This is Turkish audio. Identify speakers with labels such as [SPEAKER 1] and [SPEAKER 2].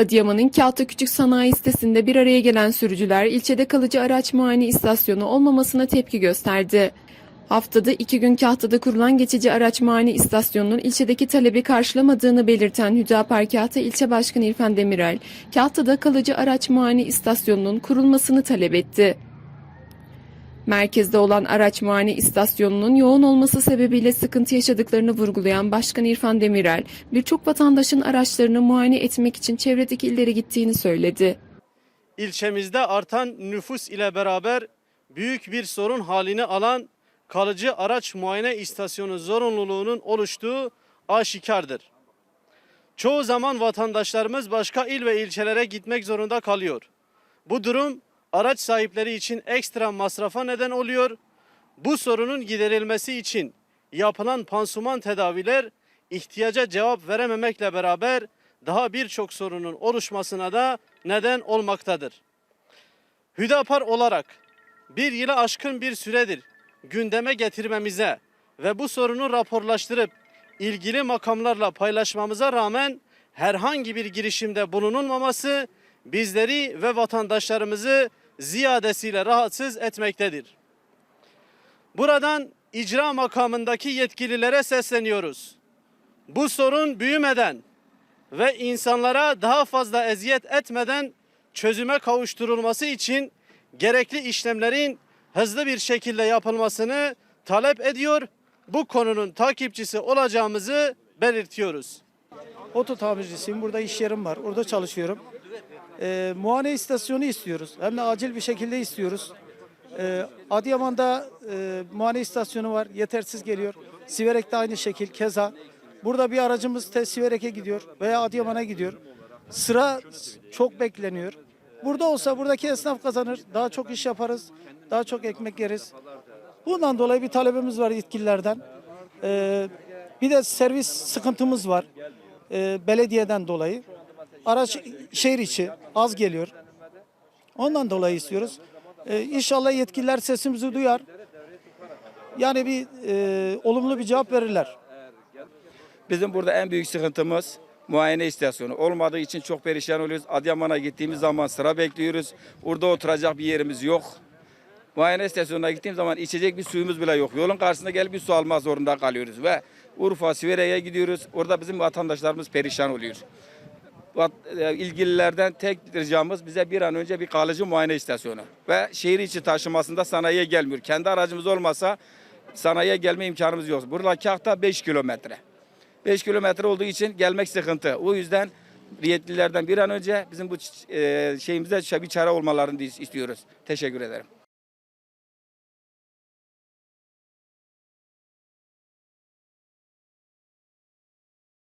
[SPEAKER 1] Adıyaman'ın Kahta Küçük Sanayi sitesinde bir araya gelen sürücüler ilçede kalıcı araç muayene istasyonu olmamasına tepki gösterdi. Haftada iki gün Kahta'da kurulan geçici araç muayene istasyonunun ilçedeki talebi karşılamadığını belirten Hüdapar Kahta İlçe Başkanı İrfan Demirel, Kahta'da kalıcı araç muayene istasyonunun kurulmasını talep etti. Merkezde olan araç muayene istasyonunun yoğun olması sebebiyle sıkıntı yaşadıklarını vurgulayan Başkan İrfan Demirel, birçok vatandaşın araçlarını muayene etmek için çevredeki illere gittiğini söyledi.
[SPEAKER 2] ilçemizde artan nüfus ile beraber büyük bir sorun halini alan kalıcı araç muayene istasyonu zorunluluğunun oluştuğu aşikardır. Çoğu zaman vatandaşlarımız başka il ve ilçelere gitmek zorunda kalıyor. Bu durum araç sahipleri için ekstra masrafa neden oluyor. Bu sorunun giderilmesi için yapılan pansuman tedaviler ihtiyaca cevap verememekle beraber daha birçok sorunun oluşmasına da neden olmaktadır. Hüdapar olarak bir yıla aşkın bir süredir gündeme getirmemize ve bu sorunu raporlaştırıp ilgili makamlarla paylaşmamıza rağmen herhangi bir girişimde bulunulmaması bizleri ve vatandaşlarımızı ziyadesiyle rahatsız etmektedir. Buradan icra makamındaki yetkililere sesleniyoruz. Bu sorun büyümeden ve insanlara daha fazla eziyet etmeden çözüme kavuşturulması için gerekli işlemlerin hızlı bir şekilde yapılmasını talep ediyor. Bu konunun takipçisi olacağımızı belirtiyoruz.
[SPEAKER 3] Oto tamircisiyim. Burada iş yerim var. Orada çalışıyorum. Ee, muayene istasyonu istiyoruz. Hem de acil bir şekilde istiyoruz. Ee, Adıyaman'da e, muayene istasyonu var. Yetersiz geliyor. Siverek'te aynı şekil. Keza. Burada bir aracımız te Siverek'e gidiyor veya Adıyaman'a gidiyor. Sıra çok bekleniyor. Burada olsa buradaki esnaf kazanır. Daha çok iş yaparız. Daha çok ekmek yeriz. Bundan dolayı bir talebimiz var yetkililerden. Ee, bir de servis sıkıntımız var. Ee, belediyeden dolayı. Araç şehir içi az geliyor. Ondan dolayı istiyoruz. Ee, inşallah yetkililer sesimizi duyar. Yani bir e, olumlu bir cevap verirler.
[SPEAKER 4] Bizim burada en büyük sıkıntımız muayene istasyonu. Olmadığı için çok perişan oluyoruz. Adıyaman'a gittiğimiz zaman sıra bekliyoruz. Orada oturacak bir yerimiz yok. Muayene istasyonuna gittiğim zaman içecek bir suyumuz bile yok. Yolun karşısında gelip bir su almak zorunda kalıyoruz ve Urfa, Sivere'ye gidiyoruz. Orada bizim vatandaşlarımız perişan oluyor. E, ilgililerden tek ricamız bize bir an önce bir kalıcı muayene istasyonu ve şehir içi taşımasında sanayiye gelmiyor. Kendi aracımız olmasa sanayiye gelme imkanımız yok. Burada Kahta 5 kilometre. 5 kilometre olduğu için gelmek sıkıntı. O yüzden yetkililerden bir an önce bizim bu e, şeyimize bir çare olmalarını istiyoruz. Teşekkür ederim.